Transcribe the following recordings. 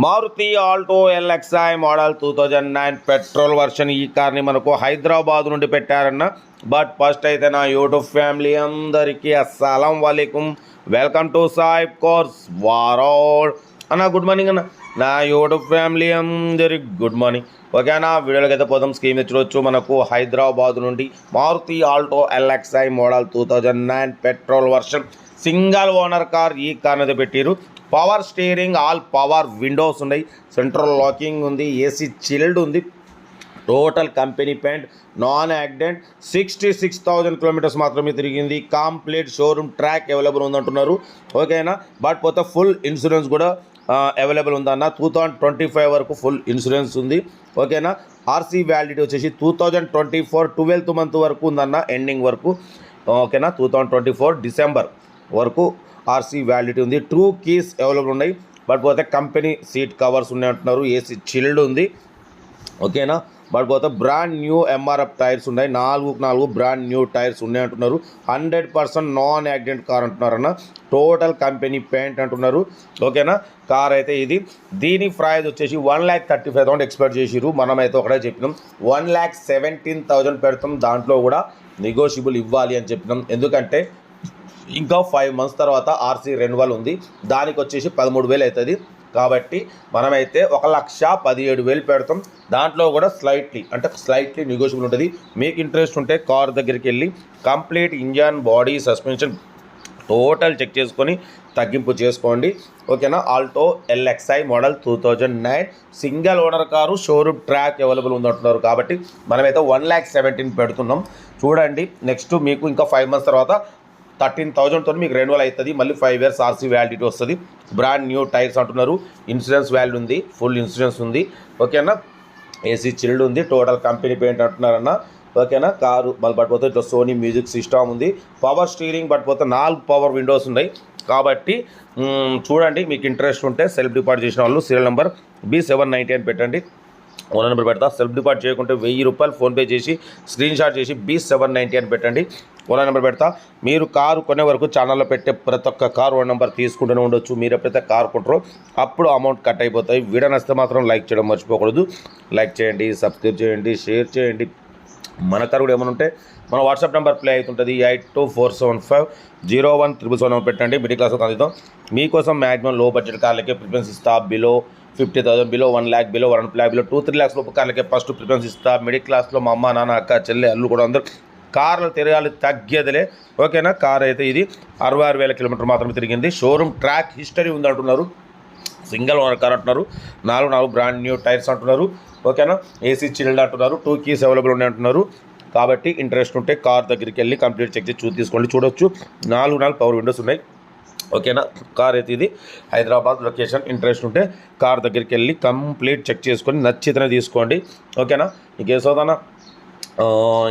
Maruti Alto LXI model two thousand nine petrol version ఈ కార్ని మనకు హైదరాబాద్ నుండి పెట్టారన్న. బట్ ఫస్ట్ అయితే నా యూట్యూబ్ ఫ్యామిలీ అందరికీ అస్సలం వాలేకుమ్ వెల్కమ్ టు సాయిబ్ కోర్స్ వారోడ్ అన్న గుడ్ మార్నింగ్ అన్న. నా యూట్యూబ్ ఫ్యామిలీ అందరికి గుడ్ మార్నింగ్. ఓకే అన్న వీడియోలోకి అయితే పోదాం. స్కీమ్ చూడొచ్చు. మనకు హైదరాబాద్ నుండి Maruti Alto LXI model two thousand nine petrol version single owner car ఈ కార్ అయితే పెట్టారు power steering all power windows ఉన్నాయి. సెంట్రల్ లాకింగ్ ఉంది ఏసీ చిల్డ్ ఉంది. Total company paint non accident sixty six thousand kilometres మాత్రమే తిరిగింది. Complete showroom track available ఉందంటున్నారు. ఓకేనా? బట్ పోతే ఫుల్ ఇన్సూరెన్స్ కూడా అవైలబుల్ ఉందన్న. టూ థౌజండ్ ట్వంటీ ఫైవ్ వరకు ఫుల్ ఇన్సూరెన్స్ ఉంది. ఓకేనా? ఆర్సీ వ్యాలిడిటీ వచ్చేసి two thousand twenty four twelfth month వరకు ఉందన్న ఎండింగ్ వరకు. ఓకేనా? Two thousand twenty four December వరకు ఆర్సీ వ్యాలిడిటీ ఉంది. టూ కీస్ అవైలబుల్ ఉన్నాయి. బట్ పోతే కంపెనీ సీట్ కవర్స్ ఉన్నాయి అంటున్నారు ఏసీ చిల్డ్ ఉంది. ఓకేనా? బట్ పోతే బ్రాండ్ న్యూ ఎంఆర్ఎఫ్ టైర్స్ ఉన్నాయి. నాలుగు నాలుగు బ్రాండ్ న్యూ టైర్స్ ఉన్నాయి అంటున్నారు hundred percent non accident car అంటున్నారన్న. Total company paint అంటున్నారు. ఓకేనా? కార్ అయితే ఇది. దీని ప్రైజ్ వచ్చేసి one lakh thirty five thousand expect చేసిరు మనమైతే ఒకటే చెప్పినాం. వన్ ల్యాక్ సెవెంటీన్ థౌజండ్ పెడతాం. దాంట్లో కూడా నెగోషియబుల్ ఇవ్వాలి అని చెప్పినాం. ఎందుకంటే ఇంకా ఫైవ్ మంత్స్ తర్వాత ఆర్సీ రెన్యువల్ ఉంది. దానికి వచ్చేసి పదమూడు వేలు అవుతుంది. కాబట్టి మనమైతే ఒక లక్ష పదిహేడు వేలు పెడతాం. దాంట్లో కూడా స్లైట్లీ అంటే స్లైట్లీ నెగోషియబుల్ ఉంటుంది. మీకు ఇంట్రెస్ట్ ఉంటే కార్ దగ్గరికి వెళ్ళి complete engine body suspension total check చేసుకొని తగ్గింపు చేసుకోండి. ఓకేనా? Alto LXI model two thousand nine single owner car showroom track available ఉందంటున్నారు. కాబట్టి మనమైతే వన్ ల్యాక్ సెవెంటీన్ పెడుతున్నాం. చూడండి నెక్స్ట్ మీకు ఇంకా ఫైవ్ మంత్స్ తర్వాత థర్టీన్ థౌజండ్తో మీకు రెన్యువల్ అవుతుంది మళ్ళీ ఫైవ్ ఇయర్స్ ఆర్సీ వ్యాలిడిటీ వస్తుంది. బ్రాండ్ న్యూ టైర్స్ అంటున్నారు. ఇన్సూరెన్స్ వ్యాల్యూ ఉంది. ఫుల్ ఇన్సూరెన్స్ ఉంది. ఓకేనా? ఏసీ చిల్డ్ ఉంది. టోటల్ కంపెనీ పెయింట్ అంటున్నారన్న? ఓకేనా? కారు మళ్ళీ పట్టుపోతే ఇట్లా సోనీ మ్యూజిక్ సిస్టమ్ ఉంది. పవర్ స్టీరింగ్ పట్టుపోతే నాలుగు పవర్ విండోస్ ఉన్నాయి. కాబట్టి చూడండి. మీకు ఇంట్రెస్ట్ ఉంటే సెల్ఫ్ డిపార్ట్ చేసిన వాళ్ళు serial number B seven ninety అని పెట్టండి. ఫోన్ నెంబర్ పెడతా. సెల్ఫ్ డిపాజిట్ చేయకుంటే వెయ్యి రూపాయలు ఫోన్పే చేసి స్క్రీన్ షాట్ చేసి బీ సెవెన్ నైంటీ అని పెట్టండి. ఓనర్ నెంబర్ పెడతా. మీరు కారు కొనే వరకు ఛానల్లో పెట్టే ప్రతి ఒక్క కారు ఓనర్ నెంబర్ తీసుకుంటూనే ఉండొచ్చు. మీరు ఎప్పుడైతే కారు కొంటారో. అప్పుడు అమౌంట్ కట్ అయిపోతాయి. వీడియో నచ్చితే మాత్రం లైక్ చేయడం మర్చిపోకూడదు. లైక్ చేయండి సబ్స్క్రైబ్ చేయండి షేర్ చేయండి. మన కారు కూడా ఏమైనా ఉంటే మన వాట్సాప్ నెంబర్ ప్లే అవుతుంటుంది. Eight two four seven five zero one triple seven పెట్టండి. మిడిల్ క్లాస్ అందుతాం మీకోసం మ్యాక్సిమం లో బడ్జెట్ కార్లకే ప్రిఫరెన్స్ ఇస్తా. Below fifty thousand below one lakh below one lakh below two three lakhs లోపు కార్లకే first preference ఇస్తా. Middle క్లాస్లో మా అమ్మ నాన్న అక్క చెల్లె అల్లు కూడా అందరూ కార్లు తిరగాలి తగ్గేదిలే. ఓకేనా? కార్ అయితే ఇది అరవై ఆరు వేల కిలోమీటర్ మాత్రమే తిరిగింది. షోరూమ్ ట్రాక్ హిస్టరీ ఉంది అంటున్నారు సింగిల్ ఓనర్ కార్ అంటున్నారు. నాలుగు నాలుగు బ్రాండ్ న్యూ టైర్స్ అంటున్నారు. ఓకేనా? ఏసీ చిల్డ్ అంటున్నారు. టూ కీస్ అవైలబుల్ ఉన్నాయి అంటున్నారు. కాబట్టి ఇంట్రెస్ట్ ఉంటే కార్ దగ్గరికి వెళ్ళి కంప్లీట్ చెక్ చేసి చూ తీసుకోండి. చూడొచ్చు. నాలుగు నాలుగు పవర్ విండోస్ ఉన్నాయి. ఓకేనా? కార్ అయితే ఇది. హైదరాబాద్ లొకేషన్ ఇంట్రెస్ట్ ఉంటే కార్ దగ్గరికి వెళ్ళి కంప్లీట్ చెక్ చేసుకొని నచ్చితేనే తీసుకోండి. ఓకేనా? ఇంకే సోదనా?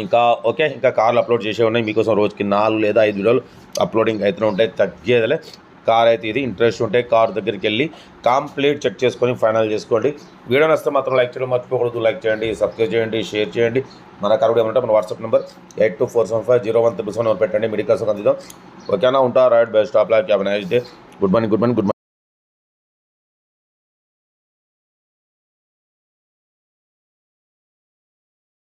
ఇంకా ఓకే ఇంకా కార్లు అప్లోడ్ చేసే ఉన్నాయి. మీకోసం రోజుకి నాలుగు లేదా ఐదు వీడియోలు అప్లోడింగ్ అయితే ఉంటాయి. తగ్గేదిలే. కార్ అయితే ఇది. ఇంట్రెస్ట్ ఉంటే కార్ దగ్గరికి వెళ్ళి కంప్లీట్ చెక్ చేసుకొని ఫైనల్ చేసుకోండి. వీడియో నచ్చితే మాత్రం లైక్ చేయడం మర్చిపోకూడదు. లైక్ చేయండి సబ్స్క్రైబ్ చేయండి షేర్ చేయండి. మన కార్ కూడా ఏమంటే మన WhatsApp number eight two four seven five zero one triple seven పెట్టండి. మెడికల్స్ అందిద్దాం. ఓకేనా? ఉంటా right best of like have nice day. Good morning good morning good morning.